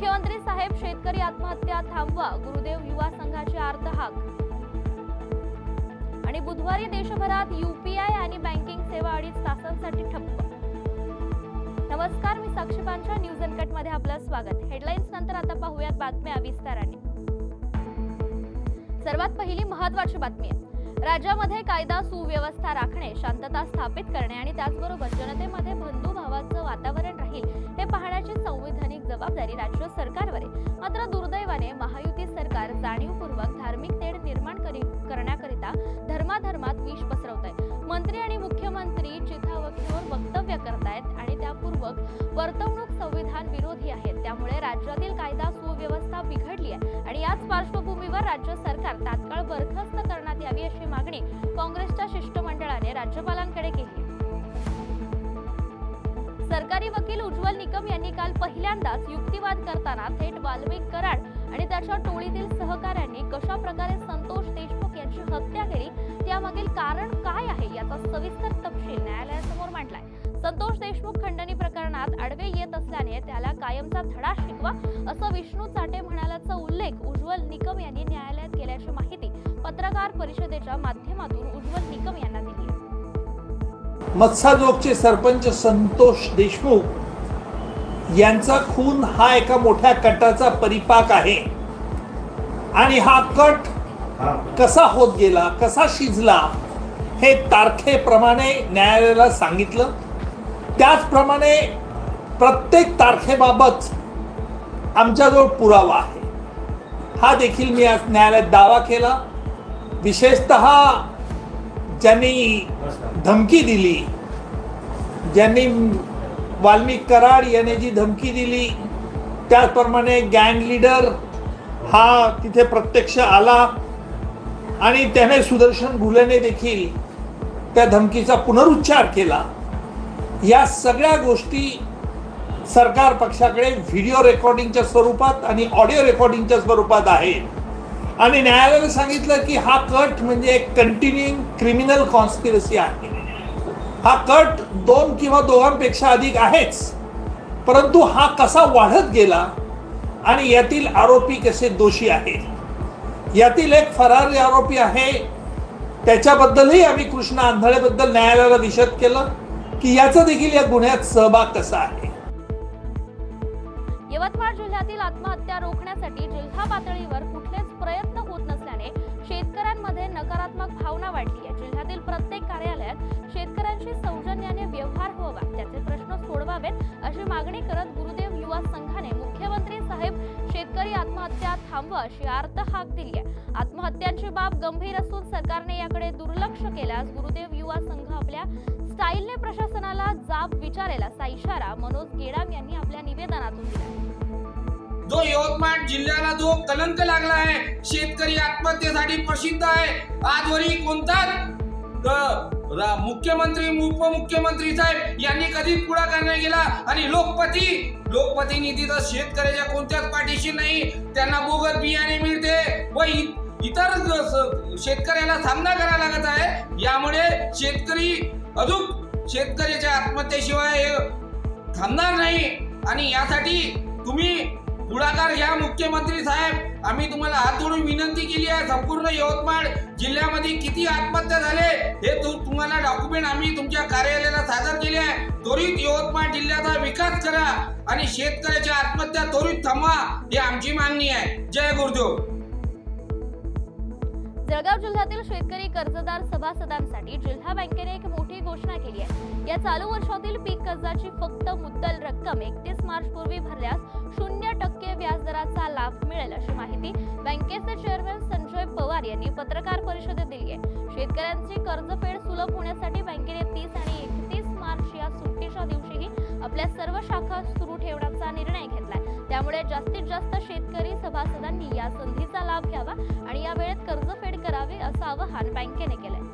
मुख्यमंत्री साहेब शेतकरी आत्महत्या थांबवा गुरुदेव युवा संघाचे आर्त हाक आणि बुधवारी देशभरात युपीआय आणि बँकिंग सेवा अडीच तासांसाठी ठप्प. नमस्कार मी साक्षी पांचा न्यूज अनकटमध्ये आपलं स्वागत. हेडलाईन्स नंतर आता पाहूयात बातम्या विस्ताराने. सर्वात पहिली महत्वाची बातमी आहे. राज्यामध्ये कायदा सुव्यवस्था राखणे शांतता स्थापित करणे आणि त्याचबरोबर जनतेमध्ये बंधुभावाचं वातावरण जबाबदारी राज्य सरकारवर आहे. मात्र दुर्दैवाने महायुती सरकार जाणीवपूर्वक धार्मिक तेढ निर्माण करी करण्याकरिता धर्माधर्मात विष पसरवत आहे मंत्री आणि मुख्यमंत्री चिथावतीवर वक्तव्य करतायत आणि त्यापूर्वक वर्तवणूक संविधान विरोधी आहेत. त्यामुळे राज्यातील कायदा सुव्यवस्था बिघडली आहे आणि याच पार्श्वभूमीवर राज्य सरकार तात्काळ बरखास्त करण्यात यावी अशी मागणी काँग्रेसच्या शिष्टमंडळाने राज्यपालांकडे केली. सरकारी वकील उज्ज्वल निकम यांनी काल पहिल्यांदाच युक्तिवाद करताना थेट वाल्मिक कराड आणि त्याच्या टोळीतील सहकाऱ्यांनी कशा प्रकारे संतोष देशमुख यांची हत्या केली त्यामागील कारण काय आहे याचा सविस्तर तपशील न्यायालयासमोर मांडलाय. संतोष देशमुख खंडणी प्रकरणात आडवे येत असल्याने त्याला कायमचा धडा शिकवा असं विष्णू चाटे म्हणाल्याचा उल्लेख उज्ज्वल निकम यांनी न्यायालयात केल्याची माहिती पत्रकार परिषदेच्या माध्यमातून उज्ज्वल निकम यांना दिली. मत्साजोगचे सरपंच संतोष देशमुख यांचा खून हा एका मोठ्या कटाचा परिपाक आहे. आणि हा कट कसा होत गेला कसा शिजला हे तारखेप्रमाणे न्यायालयाला सांगितलं. त्याचप्रमाणे प्रत्येक तारखेबाबत आमच्याजवळ पुरावा आहे. हा देखील मी आज न्यायालयात दावा केला. विशेषत ज्यांनी धमकी दिली ज्यांनी वाल्मिक कराड याने जी धमकी दिली त्याचप्रमाणे गँग लीडर हा तिथे प्रत्यक्ष आला आणि त्याने सुदर्शन घुलेने देखील त्या धमकीचा पुनरुच्चार केला. या सगळ्या गोष्टी सरकार पक्षाकडे व्हिडिओ रेकॉर्डिंगच्या स्वरूपात आणि ऑडिओ रेकॉर्डिंगच्या स्वरूपात आहेत. आणि न्यायालयाने सांगितलं की हा कट म्हणजे एक कंटिन्युइंग क्रिमिनल कॉन्स्पिरसी आहे. हा कट दोन किंवा दोघांपेक्षा अधिक आहेच. परंतु हा कसा वाढत गेला आणि यातील आरोपी कसे दोषी आहेत? यातील एक फरारी आरोपी आहे. त्याच्याबद्दलही आम्ही कृष्णा आंधळेबद्दल न्यायालयाला विषद केलं की याचा देखील या गुन्ह्यात सहभाग कसा आहे? यवतमाळ जिल्ह्यातील आत्महत्या रोखण्यासाठी जिल्हा पातळीवर कुठलेच प्रयत्न होत नसल्याने शेतकऱ्यांमध्ये नकारात्मक भावना वाढली आहे. जिल्ह्यातील प्रत्येक कार्यालयात शेतकऱ्यांशी सौजन्याने व्यवहार व्हावा त्याचे प्रश्न सोडवावेत अशी मागणी करत गुरुदेव युवा संघाने मुख्यमंत्री साहेब शेतकरी आत्महत्या थांबवा अशी आर्त हाक दिली आहे. आत्महत्यांची बाब गंभीर असून सरकारने याकडे दुर्लक्ष केल्यास गुरुदेव युवा संघ आपल्या स्टाईलने प्रशासनाला जाब विचारेल असा इशारा मनोज गेडाम यांनी आपल्या निवेदनातून दिला जो यवतमाळ जिल्ह्याला जो कलंक लागला आहे शेतकरी आत्महत्येसाठी प्रसिद्ध आहे. आजवरी कोणताच मुख्यमंत्री उपमुख्यमंत्री साहेब यांनी कधीच पुढाकार नाही केला आणि लोकपती लोकपती निधी तर शेतकऱ्याच्या कोणत्याच पाठीशी नाही. त्यांना बोगस बियाणे मिळते व इ- इतर शेतकऱ्याला सामना करावा लागत आहे. यामुळे शेतकरी अजून शेतकऱ्याच्या आत्महत्येशिवाय थांबणार नाही. आणि यासाठी तुम्ही पुढाकार घ्या मुख्यमंत्री साहेब. आम्ही तुम्हाला हात जोडून विनंती केली आहे संपूर्ण यवतमाळ जिल्ह्यामध्ये किती आत्महत्या झाले हे तुम्हाला डॉक्युमेंट आम्ही तुमच्या कार्यालयाला सादर केले आहे. त्वरित यवतमाळ जिल्ह्याचा विकास करा आणि शेतकऱ्याच्या आत्महत्या त्वरित थांबवा ही आमची मागणी आहे. जय गुरुदेव. जळगाव जिल्ह्यातील शेतकरी कर्जदार सभासदांसाठी जिल्हा बँकेने एक मोठी घोषणा केली आहे. या चालू वर्षातील पीक कर्जाची फक्त मुद्दल रक्कम एकतीस मार्च पूर्वी भरल्यास शून्य टक्के व्याजदराचा लाभ मिळेल अशी माहिती बँकेचे चेअरमॅन संजय पवार यांनी पत्रकार परिषदेत दिली आहे. शेतकऱ्यांची कर्जफेड सुलभ होण्यासाठी बँकेने तीस आणि एकतीस मार्च या सुट्टीच्या दिवशीही आपल्या सर्व शाखा सुरू ठेवण्याचा निर्णय घेतलाय त्यामुळे जास्तीत जास्त शेतकरी सभासदांनी या संधीचा लाभ घ्यावा आणि या वेळेत कर्जफेड करावे असं आवाहन बँकेने केलंय.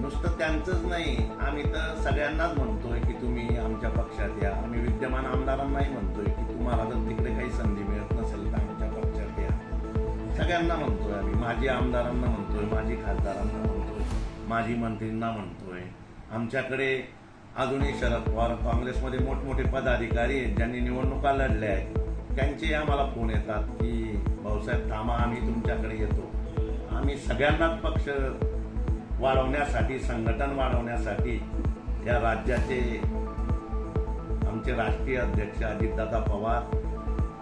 नुसतं त्यांचंच नाही आम्ही तर सगळ्यांनाच म्हणतोय की तुम्ही आमच्या पक्षात या. आम्ही विद्यमान आमदारांनाही म्हणतोय की तुम्हाला जर तिकडे काही संधी मिळत नसेल तर आमच्या पक्षात या. सगळ्यांना म्हणतोय आम्ही. माजी आमदारांना म्हणतोय माजी खासदारांना म्हणतोय माजी मंत्रींना म्हणतोय. आमच्याकडे अजूनही शरद पवार काँग्रेसमध्ये मोठमोठे पदाधिकारी आहेत ज्यांनी निवडणुका लढल्या आहेत. त्यांचे आम्हाला फोन येतात की भाऊसाहेब थांबा आम्ही तुमच्याकडे येतो. आम्ही सगळ्यांनाच पक्ष वाढवण्यासाठी संघटन वाढवण्यासाठी या राज्याचे आमचे राष्ट्रीय अध्यक्ष अजितदादा पवार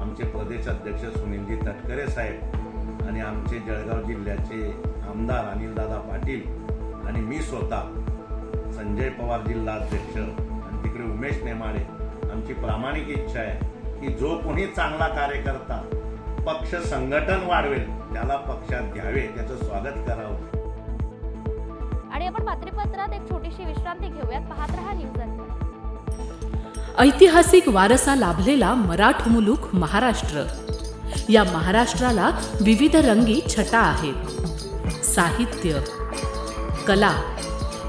आमचे प्रदेश अध्यक्ष सुनीलजी तटकरे साहेब आणि आमचे जळगाव जिल्ह्याचे आमदार अनिलदादा पाटील आणि मी स्वतः संजय पवार जिल्हा अध्यक्ष आणि तिकडे उमेश नेमाडे आमची प्रामाणिक इच्छा आहे की जो कोणी चांगला कार्यकर्ता पक्ष संघटन वाढवेल त्याला पक्षात घ्यावे त्याचं स्वागत करावं. आणि आपण बातमीपत्रात एक छोटीशी विश्रांती घेऊयात. पाहत रहा न्यूज ऐतिहासिक वारसा लाभलेला मराठ मुलूक महाराष्ट्र. या महाराष्ट्राला विविध रंगी छटा आहेत. साहित्य कला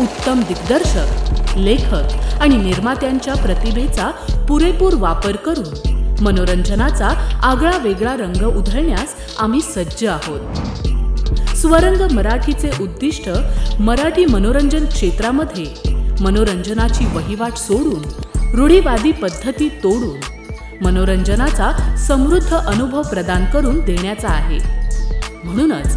उत्तम दिग्दर्शक लेखक आणि निर्मात्यांच्या प्रतिभेचा पुरेपूर वापर करून मनोरंजनाचा आगळा वेगळा रंग उधळण्यास आम्ही सज्ज आहोत. स्वरंग मराठीचे उद्दिष्ट मराठी मनोरंजन क्षेत्रामध्ये मनोरंजनाची वहिवाट सोडून रूढीवादी पद्धती तोडून मनोरंजनाचा समृद्ध अनुभव प्रदान करून देण्याचा आहे. म्हणूनच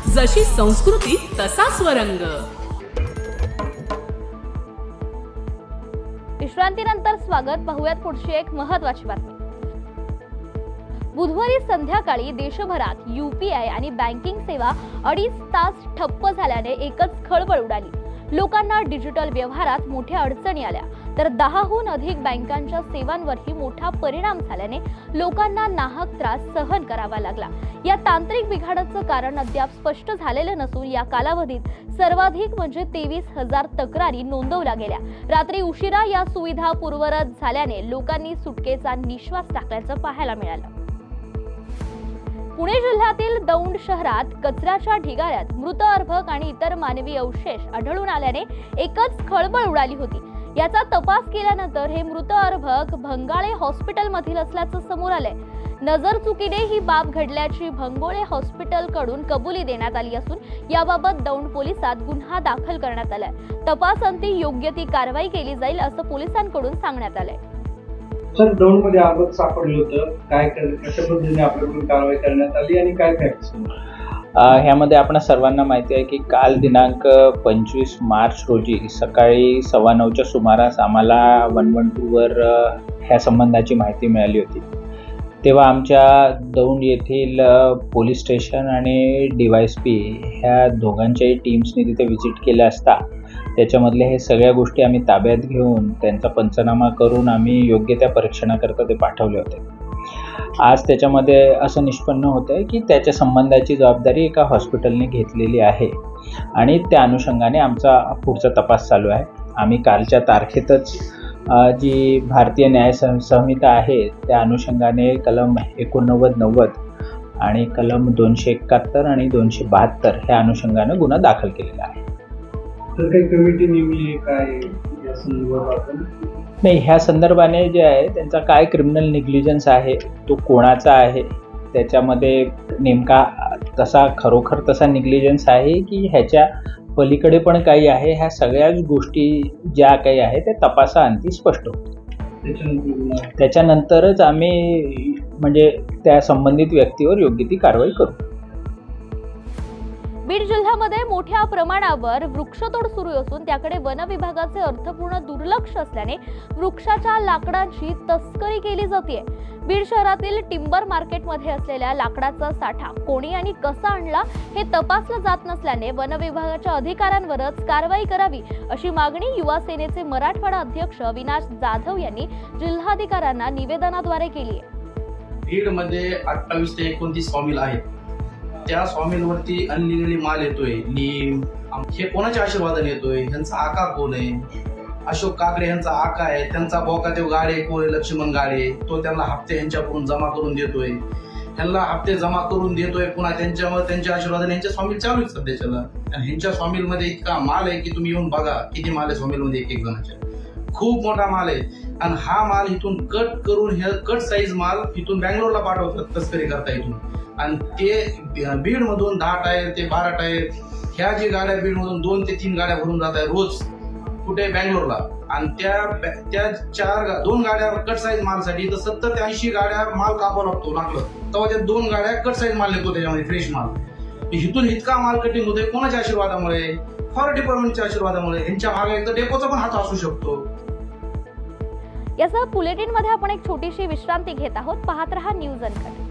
जशी संस्कृती तसा स्वरंग विश्रांतीनंतर स्वागत. पाहूयात पुढची एक महत्वाची बातमी. बुधवारी संध्याकाळी देशभरात युपीआय आणि बँकिंग सेवा अडीच तास ठप्प झाल्याने एकच खळबळ उडाली. लोकांना डिजिटल व्यवहारात मोठ्या अडचणी आल्या. तर दहाहून अधिक बँकांच्या सेवांवरही मोठा परिणाम झाल्याने लोकांना नाहक त्रास सहन करावा लागला. या तांत्रिक बिघाडाचं कारण अद्याप स्पष्ट झालेलं नसून या कालावधीत सर्वाधिक म्हणजे तेवीस हजार तक्रारी नोंदवल्या गेल्या. रात्री उशिरा या सुविधा पूर्वरत झाल्याने लोकांनी सुटकेचा निश्वास टाकल्याचं पाहायला मिळालं. पुणे जिल्ह्यातील दौंड शहरात कचऱ्याच्या ढिगाऱ्यात मृत अर्भक आणि इतर मानवी अवशेष आढळून आल्याने एकच खळबळ उडाली होती. याचा तपास केल्यानंतर हे मृत अर्भक भंगाळे हॉस्पिटलमधील असल्याचं समोर आलंय. नजर चुकीने ही बाब घडल्याची भंगोळे हॉस्पिटलकडून कबुली देण्यात आली असून याबाबत दौंड पोलिसात गुन्हा दाखल करण्यात आलाय. तपासांती योग्य ती कारवाई केली जाईल असं पोलिसांकडून सांगण्यात आलंय. सर दौंडमध्ये सापडलं होतं. काय कशा पद्धतीने आपल्याकडून कारवाई करण्यात आली आणि काय फॅक्ट ह्यामध्ये आपण सर्वांना माहिती आहे की काल दिनांक पंचवीस मार्च रोजी सकाळी सव्वा नऊच्या सुमारास आम्हाला वन वन टूवर ह्या संबंधाची माहिती मिळाली होती. तेव्हा आमच्या दौंड येथील पोलीस स्टेशन आणि डी वाय एस पी ह्या दोघांच्याही टीम्सनी तिथे व्हिजिट केल्या असता त्याच्यामधल्या हे सगळ्या गोष्टी आम्ही ताब्यात घेऊन त्यांचा पंचनामा करून आम्ही योग्य त्या परीक्षणाकरता ते पाठवले होते. आज त्याच्यामध्ये असं निष्पन्न होतं आहे की त्याच्या संबंधाची जबाबदारी एका हॉस्पिटलने घेतलेली आहे. आणि त्या अनुषंगाने आमचा पुढचा तपास चालू आहे. आम्ही कालच्या तारखेतच जी भारतीय न्याय सं संहिता आहे त्या अनुषंगाने कलम एकोणनव्वद नव्वद आणि कलम दोनशे एकाहत्तर आणि दोनशे बहात्तर ह्या अनुषंगाने गुन्हा दाखल केलेला आहे. तर काही कमिटी नेमली आहे काय? या संदर्भात नाही ह्या संदर्भाने जे आहे त्यांचा काय क्रिमिनल निग्लिजन्स आहे तो कोणाचा आहे त्याच्यामध्ये नेमका तसा खरोखर तसा निग्लिजन्स आहे की ह्याच्या पलीकडे पण काही आहे ह्या सगळ्याच गोष्टी ज्या काही आहे ते तपासाअंती स्पष्ट त्याच्यानंतर त्याच्यानंतरच आम्ही म्हणजे त्या संबंधित व्यक्तीवर योग्य ती कारवाई करू. बीड जिल्ह्यामध्ये मोठ्या प्रमाणावर वृक्षतोड सुरू असून त्याकडे वन विभागाचे अर्थपूर्ण दुर्लक्ष असल्याने वृक्षाच्या लाकडांची तस्करी केली जाते. बीड शहरातील टिंबर मार्केटमध्ये असलेल्या लाकडाचा साठा कोणी आणि कसा आणला हे तपासलं जात नसल्याने वन विभागाच्या अधिकाऱ्यांवरच कारवाई करावी अशी मागणी युवा सेनेचे मराठवाडा अध्यक्ष विनाश जाधव यांनी जिल्हाधिकाऱ्यांना निवेदनाद्वारे केली आहे. बीडमध्ये अठ्ठावीस ते एकोणतीस स्वामिल आहेत. त्या स्वामींवरती अनलिगली माल येतोय. नीम हे कोणाच्या आशीर्वादाने येतोय? ह्यांचा आका कोण आहे? अशोक काकडे यांचा आका आहे. त्यांचा बोकादेव गाडे कोण आहे? लक्ष्मण गाडे. तो त्यांना हप्ते यांच्याकडून जमा करून देतोय. ह्यांना हप्ते जमा करून देतोय. पुन्हा त्यांच्यावर त्यांच्या आशीर्वादाने यांच्या स्वामी चालू आहेत सध्याच्याला आणि ह्यांच्या स्वामीमध्ये इतका माल आहे की तुम्ही येऊन बघा किती माल आहे स्वामीमध्ये एक एक जणाच्या खूप मोठा माल आहे. आणि हा माल इथून कट करून हे कट साईज माल इथून बँगलोरला पाठवतात तस्करी करता इथून. आणि ते बीड मधून दहा टायर ते बारा टायर ह्या जी गाड्या बीड मधून दोन ते तीन गाड्या भरून जात आहे रोज कुठे बँगलोरला. आणि त्या त्या चार गा- दोन गाड्या कट साईज मालसाठी तर सत्तर ते ऐंशी गाड्या माल कापावा लागतो लागलं. तेव्हा त्या दोन गाड्या कट साईज माल येतो त्याच्यामध्ये फ्रेश माल. इथून इतका माल कटिंग होतोय कोणाच्या आशीर्वादामुळे? फॉरेस्ट डिपार्टमेंटच्या आशीर्वादामुळे. यांच्या मागे एकदा डेपोचा पण हात असू शकतो. यासह बुलेटिनमध्ये आपण एक छोटीशी विश्रांती घेत आहोत. पाहत रहा न्यूज अनकट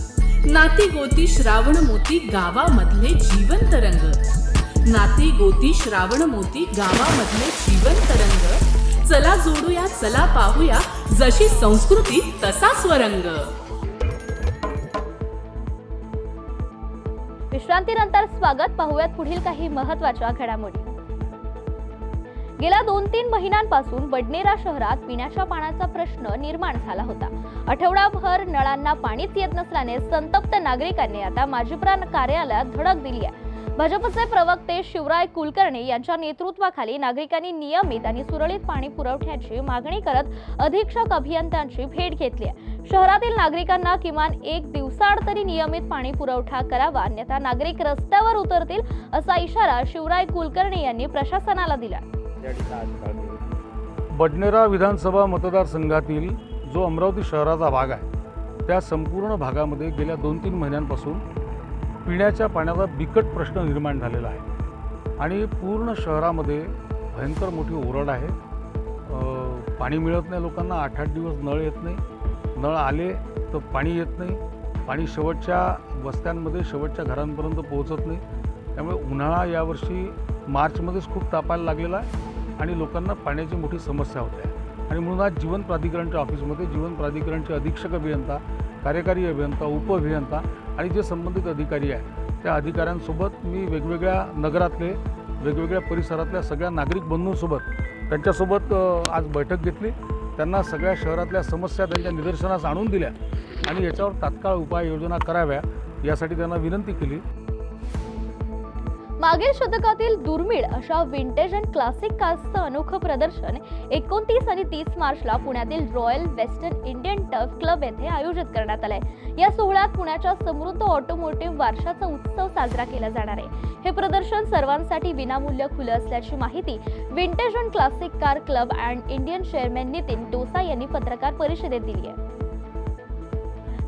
नाती गोती श्रावण मोती गावामधले जीवंत रंग. नाती गोती श्रावण मोती गावामधले जीवंत रंग. चला जोडूया चला पाहूया जशी संस्कृती तसा स्वरंग. विश्रांतीनंतर स्वागत पाहूयात पुढील काही महत्त्वाच्या घडामोडी. गेल्या दोन तीन महिन्यांपासून बडनेरा शहरात पिण्याच्या पाण्याचा प्रश्न निर्माण झाला होता. आठवडाभर नळांना पाणीच येत नसल्याने संतप्त नागरिकांनी आता माजीप्रान कार्यालयात धडक दिली आहे. भाजपचे प्रवक्ते शिवराय कुलकर्णी यांच्या नेतृत्वाखाली नागरिकांनी नियमित आणि सुरळीत पाणी पुरवठ्याची मागणी करत अधीक्षक अभियंत्यांची भेट घेतली आहे. शहरातील नागरिकांना किमान एक दिवसाआड तरी नियमित पाणी पुरवठा करावा अन्यथा नागरिक रस्त्यावर उतरतील असा इशारा शिवराय कुलकर्णी यांनी प्रशासनाला दिला बडनेरा विधानसभा मतदारसंघातील जो अमरावती शहराचा भाग आहे त्या संपूर्ण भागामध्ये गेल्या दोन तीन महिन्यांपासून पिण्याच्या पाण्याचा बिकट प्रश्न निर्माण झालेला आहे. आणि पूर्ण शहरामध्ये भयंकर मोठी ओरड आहे. पाणी मिळत नाही लोकांना आठ आठ दिवस नळ येत नाही. नळ आले तर पाणी येत नाही. पाणी शेवटच्या वस्त्यांमध्ये शेवटच्या घरांपर्यंत पोहोचत नाही. त्यामुळे उन्हाळा यावर्षी मार्चमध्येच खूप तापायला लागलेला आहे. आणि लोकांना पाण्याची मोठी समस्या होते आहे. आणि म्हणून आज जीवन प्राधिकरणच्या ऑफिसमध्ये जीवन प्राधिकरणचे अधीक्षक अभियंता कार्यकारी अभियंता उपअभियंता आणि जे संबंधित अधिकारी आहे त्या अधिकाऱ्यांसोबत मी वेगवेगळ्या नगरातले वेगवेगळ्या परिसरातल्या सगळ्या नागरिक बंधूंसोबत त्यांच्यासोबत आज बैठक घेतली. त्यांना सगळ्या शहरातल्या समस्या त्यांच्या निदर्शनास आणून दिल्या आणि याच्यावर तात्काळ उपाययोजना कराव्या यासाठी त्यांना विनंती केली. मागील शतकातील दुर्मिळ अशा विंटेज अँड क्लासिक कार्सचं अनोखं प्रदर्शन एकोणतीस आणि तीस मार्चला पुण्यातील Royal Western Indian Turf Club येथे आयोजित करण्यात आलंय. या सोहळ्यात पुण्याच्या समृद्ध ऑटोमोटिव्ह वारशाचा उत्सव साजरा केला जाणार आहे. हे प्रदर्शन सर्वांसाठी विनामूल्य खुलं असल्याची माहिती vintage and classic car club and Indian chairman Nitin Dosa यांनी पत्रकार परिषदेत दिली आहे.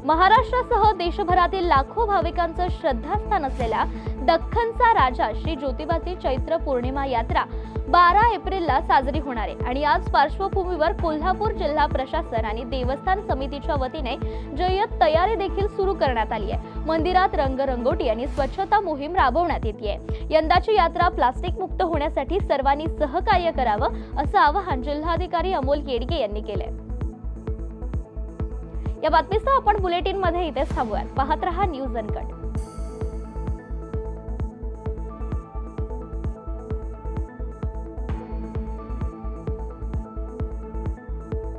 महाराष्ट्रासह देशभरातील लाखो भाविकांचं श्रद्धास्थान असलेल्या दख्खनचा राजा श्री ज्योतिबाची चैत्र पौर्णिमा यात्रा बारा एप्रिलला साजरी होणार आहे. आणि आज पार्श्वभूमीवर कोल्हापूर जिल्हा प्रशासन आणि देवस्थान समितीच्या वतीने जय्यत तयारी देखील सुरू करण्यात आली आहे. मंदिरात रंगरंगोटी आणि स्वच्छता मोहीम राबवण्यात येते यंदाची यात्रा प्लास्टिक मुक्त होण्यासाठी सर्वांनी सहकार्य करावं असं आवाहन जिल्हाधिकारी अमोल येडगे यांनी केलंय. या बातमीसह आपण बुलेटिनमध्ये इथेच थांबूयात. पाहत रहा न्यूज अनकट.